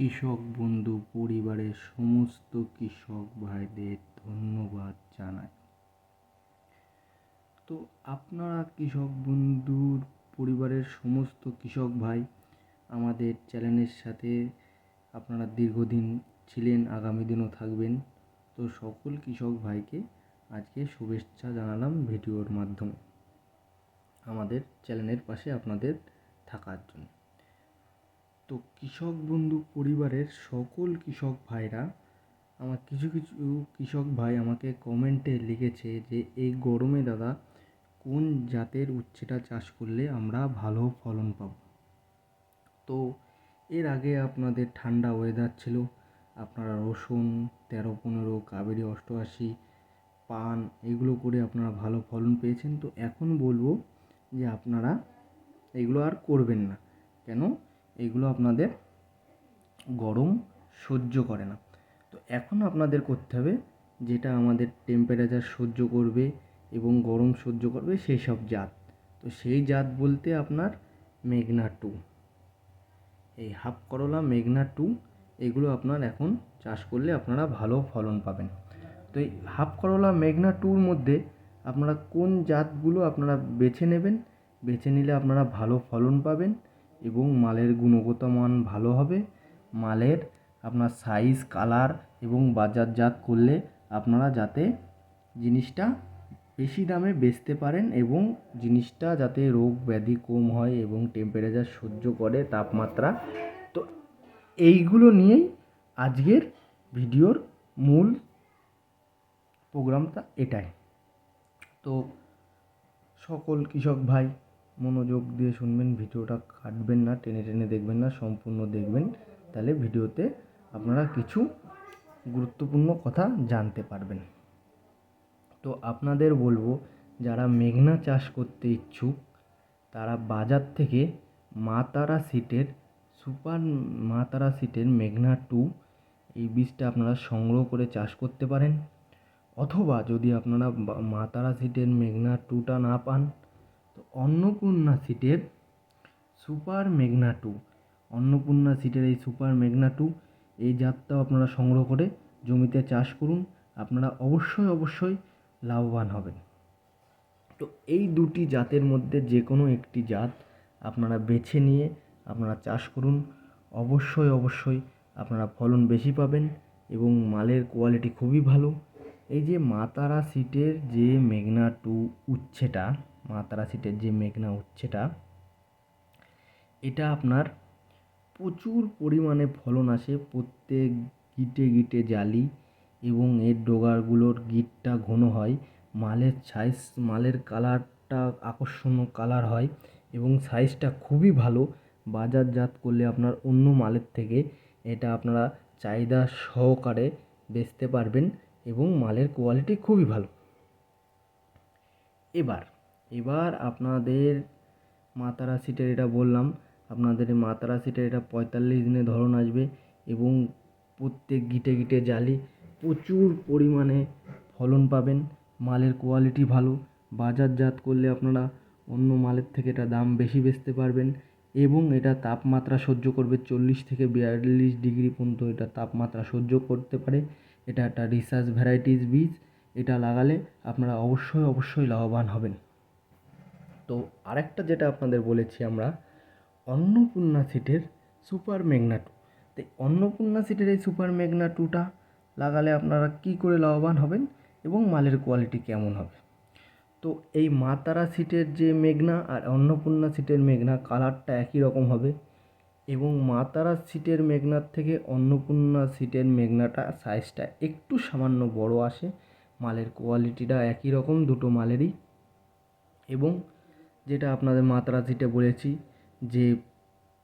কৃষক বন্ধু পরিবারের সমস্ত কৃষক ভাইদের ধন্যবাদ জানাই। তো আপনারা কৃষক বন্ধুর পরিবারের সমস্ত কৃষক ভাই, আমাদের চ্যানেলের সাথে আপনারা দীর্ঘদিন ছিলেন, আগামী দিনও থাকবেন। তো সকল কৃষক ভাইকে আজকে শুভেচ্ছা জানালাম ভিডিওর মাধ্যমে। আমাদের চ্যানেলের পাশে আপনাদের থাকার জন্য। তো কৃষক বন্ধু পরিবারের সকল কৃষক ভাইরা, আমার কিছু কিছু কৃষক ভাই আমাকে কমেন্টে লিখেছে যে, এই গরমে দাদা, কোন জাতের উচ্ছেটা চাষ করলে আমরা ভালো ফলন পাব? তো এর আগে আপনাদের ঠান্ডা ওয়েদার ছিল, আপনারা রসুন, তেরো পনেরো, কাবেরি অষ্টআশি, পান, এগুলো করে আপনারা ভালো ফলন পেয়েছেন। তো এখন বলব যে, আপনারা এগুলো আর করবেন না। কেন? এগুলো আপনাদের গরম সহ্য করে না। তো এখন আপনাদের করতে হবে যেটা আমাদের টেম্পারেচার সহ্য করবে এবং গরম সহ্য করবে সেই সব জাত। তো সেই জাত বলতে আপনার মেঘনা টু। এই হাফ করলা মেঘনা টু, এগুলো আপনার এখন চাষ করলে আপনারা ভালো ফলন পাবেন। তো এই হাফ করলা মেঘনা টুর মধ্যে আপনারা কোন জাতগুলো আপনারা বেছে নেবেন? বেছে নিলে আপনারা ভালো ফলন পাবেন। এবং মালের গুণগত মান ভালো হবে। মালের আপনার সাইজ কালার এবং বাজারজাত করলে আপনারা যাতে জিনিসটা বেশি দামে বেচতে পারেন এবং জিনিসটা যাতে রোগ ব্যাধি কম হয় এবং টেম্পারেচার সহ্য করে তাপমাত্রা। তো এইগুলো নিয়েই আজকের ভিডিওর মূল প্রোগ্রামটা এটাই। তো সকল কৃষক ভাই মনোযোগ দিয়ে শুনবেন, ভিডিওটা কাটবেন না, টেনে টেনে দেখবেন না, সম্পূর্ণ দেখবেন। তাহলে ভিডিওতে আপনারা কিছু গুরুত্বপূর্ণ কথা জানতে পারবেন। তো আপনাদের বলব, যারা মেঘনা চাষ করতে ইচ্ছুক, তারা বাজার থেকে মা তারা সিটের, সুপার মা তারা সিটের মেঘনা টু এই বীজটা আপনারা সংগ্রহ করে চাষ করতে পারেন। অথবা যদি আপনারা বা- মা তারা সিটের মেঘনা টুটা না পান অন্নপূর্ণা সিটের সুপার মেঘনা টু। অন্নপূর্ণা সিটের এই সুপার মেঘনা টু, এই জাতটাও আপনারা সংগ্রহ করে জমিতে চাষ করুন। আপনারা অবশ্যই অবশ্যই লাভবান হবেন। তো এই দুটি জাতের মধ্যে যে কোনো একটি জাত আপনারা বেছে নিয়ে আপনারা চাষ করুন। অবশ্যই অবশ্যই আপনারা ফলন বেশি পাবেন এবং মালের কোয়ালিটি খুবই ভালো। এই যে মাতারা সিটের যে মেঘনা টু উচ্ছেটা মাতারা সিটের যে মেঘনা উচ্ছেটা, এটা আপনার প্রচুর পরিমাণে ফলন আসে। প্রত্যেক গিটে গিটে জালি এবং এর ডোগারগুলোর গিটটা ঘন হয়। মালের সাইজ মালের কালারটা আকর্ষণীয় কালার হয় এবং সাইজটা খুবই ভালো। বাজারজাত করলে আপনার অন্য মালের থেকে এটা আপনারা চাহিদা সহকারে বেচতে পারবেন এবং মালের কোয়ালিটি খুবই ভালো। এবার এবার আপনাদের মাতারা সিটের এটা বললাম, আপনাদের মাতারা সিটের এটা পঁয়তাল্লিশ দিনে ধরন আসবে এবং প্রত্যেক গিটে গিটে জালি প্রচুর পরিমাণে ফলন পাবেন, মালের কোয়ালিটি ভালো, বাজারজাত করলে আপনারা অন্য মালের থেকে এটা দাম বেশি বেচতে পারবেন এবং এটা তাপমাত্রা সহ্য করবে চল্লিশ থেকে বিয়াল্লিশ ডিগ্রি পর্যন্ত এটা তাপমাত্রা সহ্য করতে পারে, এটা একটা রিসার্চ ভ্যারাইটিস বীজ, এটা লাগালে আপনারা অবশ্যই অবশ্যই লাভবান হবেন। তো আরেকটা যেটা আপনাদের বলেছি আমরা, অন্নপূর্ণা সিটের সুপার মেঘনা টু। তো অন্নপূর্ণা সিটের এই সুপার মেঘনা টুটা লাগালে আপনারা কী করে লাভবান হবেন এবং মালের কোয়ালিটি কেমন হবে? তো এই মা তারা সিটের যে মেঘনা আর অন্নপূর্ণা সিটের মেঘনা কালারটা একই রকম হবে এবং মা তারা সিটের মেঘনার থেকে অন্নপূর্ণা সিটের মেঘনাটা সাইজটা একটু সামান্য বড় আসে, মালের কোয়ালিটিটা একই রকম দুটো মালেরই এবং যেটা আপনাদের মাতারা সিটে বলেছি, যে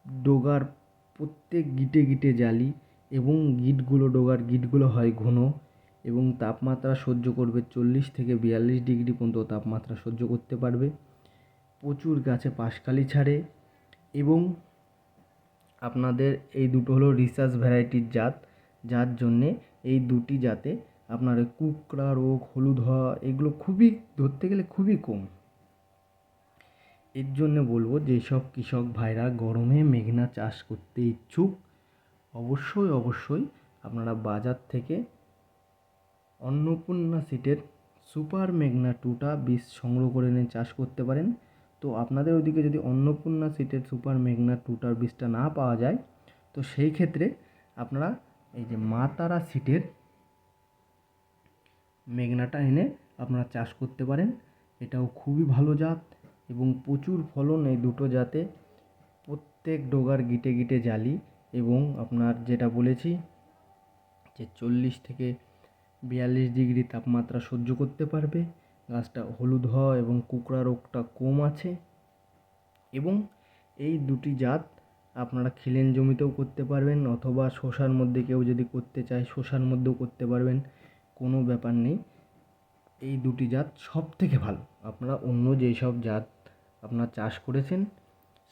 ডোগার প্রত্যেক গিটে গিটে জালি এবং গিটগুলো, ডোগার গিটগুলো হয় ঘন এবং তাপমাত্রা সহ্য করবে চল্লিশ থেকে বিয়াল্লিশ ডিগ্রি পর্যন্ত তাপমাত্রা সহ্য করতে পারবে। প্রচুর গাছে পাশকালি ছাড়ে এবং আপনাদের এই দুটো হলো রিসার্চ ভ্যারাইটির জাত, যার জন্যে এই দুটি জাতে আপনার কুকড়া রোগ, হলুদ হওয়া, এগুলো খুবই, ধরতে গেলে খুবই কম। এর জন্য বলব, যেসব কৃষক ভাইরা গরমে মেঘনা চাষ করতে ইচ্ছুক, অবশ্যই অবশ্যই আপনারা বাজার থেকে অন্নপূর্ণা সিটের সুপার মেঘনা টুটা বীজ সংগ্রহ করে এনে চাষ করতে পারেন। তো আপনাদের ওদিকে যদি অন্নপূর্ণা সিটের সুপার মেঘনা টুটার বীজটা না পাওয়া যায়, তো সেই ক্ষেত্রে আপনারা এই যে মা তারা সিটের মেঘনাটা এনে আপনারা চাষ করতে পারেন। এটাও খুবই ভালো জাত। এবং প্রচুর ফলন এই দুটো জাতে। প্রত্যেক ডোগার গিটে গিটে জালি এবং আপনার যেটা বলেছি যে চল্লিশ থেকে বিয়াল্লিশ ডিগ্রি তাপমাত্রা সহ্য করতে পারবে। গাছটা হলুদ হওয়া এবং কুকড়া রোগটা কম আছে। এবং এই দুটি জাত আপনারা খিলেন জমিতেও করতে পারবেন অথবা শসার মধ্যে কেউ যদি করতে চায় শসার মধ্যেও করতে পারবেন, কোনো ব্যাপার নেই। এই দুটি জাত সব থেকে ভালো। আপনারা অন্য যেই সব জাত আপনারা চাষ করেছেন,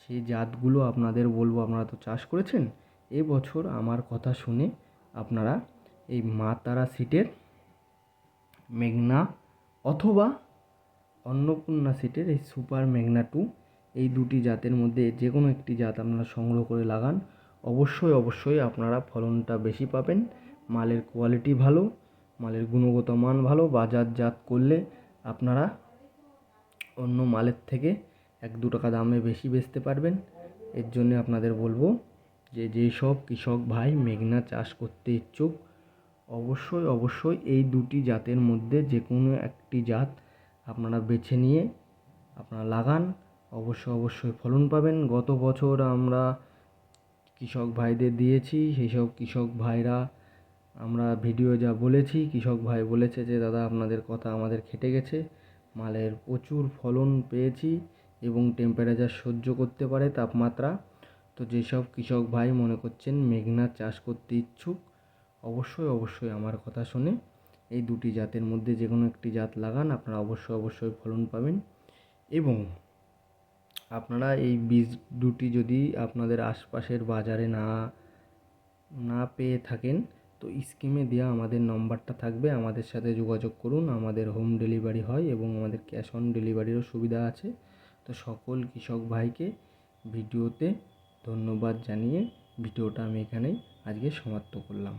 সেই জাতগুলো আপনাদের বলব আপনারা তো চাষ করেছেন। এবছর আমার কথা শুনে আপনারা এই মা তারা সিটের মেঘনা অথবা অন্নপূর্ণা সিটের এই সুপার মেঘনা টু, এই দুটি জাতের মধ্যে যে কোনো একটি জাত আপনারা সংগ্রহ করে লাগান। অবশ্যই অবশ্যই আপনারা ফলনটা বেশি পাবেন। মালের কোয়ালিটি ভালো, মালের গুণগত মান ভালো, বাজারজাত করলে আপনারা অন্য মালের থেকে এক দু টাকা দামে বেশি বেচতে পারবেন। এর জন্য আপনাদের বলব যে যেই সব কৃষক ভাই মেঘনা চাষ করতে ইচ্ছুক, অবশ্যই অবশ্যই এই দুটি জাতের মধ্যে যে কোনো একটি জাত আপনারা বেছে নিয়ে আপনারা লাগান। অবশ্যই অবশ্যই ফলন পাবেন। গত বছর আমরা কৃষক ভাইদের দিয়েছি, সেই সব কৃষক ভাইরা আমরা ভিডিও যা বলেছি, কৃষক ভাই বলেছে যে, দাদা, আপনাদের কথা আমাদের খেটে গেছে। মালের প্রচুর ফলন পেয়েছি। এবং টেম্পারেচার সহ্য করতে পারে তাপমাত্রা। তো যেসব কৃষক ভাই মনে করছেন মেঘনা চাষ করতে ইচ্ছুক, অবশ্যই অবশ্যই আমার কথা শুনে এই দুটি জাতের মধ্যে যে কোনো একটি জাত লাগান, আপনারা অবশ্যই অবশ্যই ফলন পাবেন। এবং আপনারা এই বীজ দুটি যদি আপনাদের আশপাশের বাজারে না না পেয়ে থাকেন, তো স্কিমে দেওয়া আমাদের নম্বরটা থাকবে, আমাদের সাথে যোগাযোগ করুন, আমাদের হোম ডেলিভারি হয় এবং আমাদের ক্যাশ অন ডেলিভারিরও সুবিধা আছে। তো সকল কৃষক ভাইকে ভিডিওতে ধন্যবাদ জানিয়ে ভিডিওটা আমি এখানেই আজকে সমাপ্ত করলাম।